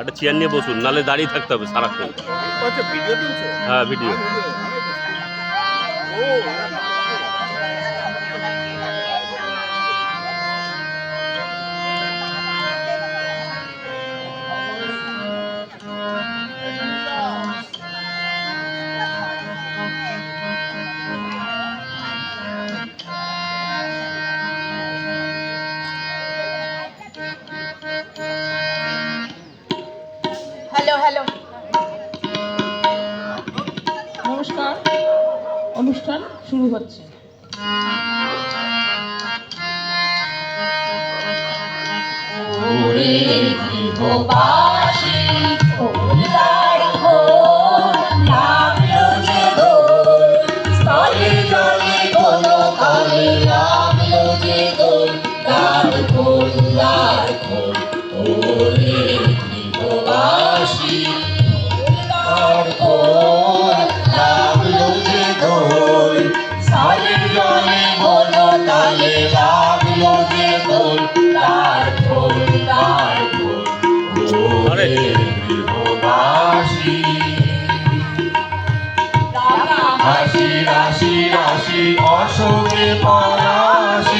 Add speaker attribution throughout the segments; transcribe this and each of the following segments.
Speaker 1: একটা চেয়ার নিয়ে বসুন নালে দাঁড়িয়ে থাকতে হবে সারাক্ষণ।
Speaker 2: আচ্ছা
Speaker 1: হ্যাঁ ভিডিও
Speaker 3: অনুষ্ঠান শুরু হচ্ছে।
Speaker 4: ওরে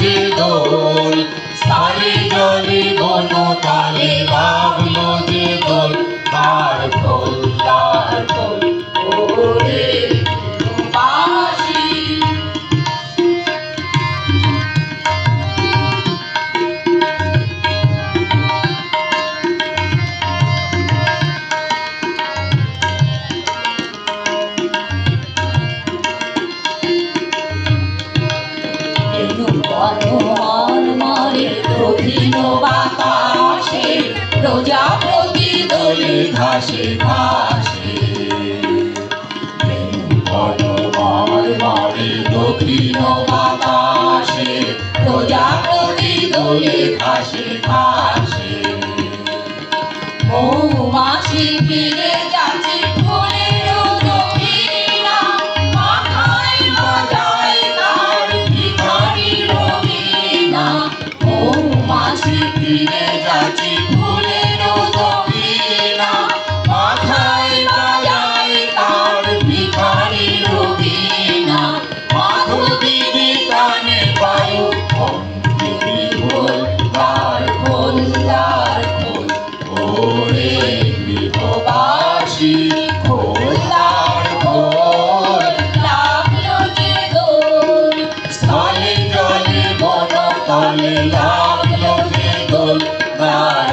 Speaker 4: যে দোল স্থলে জলে বন তালে যে দোল। ভাসে মারে দক্ষিণ বাতাসে প্রজাপতি দোলে ঘাসে ঘাসে মৌমাছি ফিরে যাচ্ছে Oh,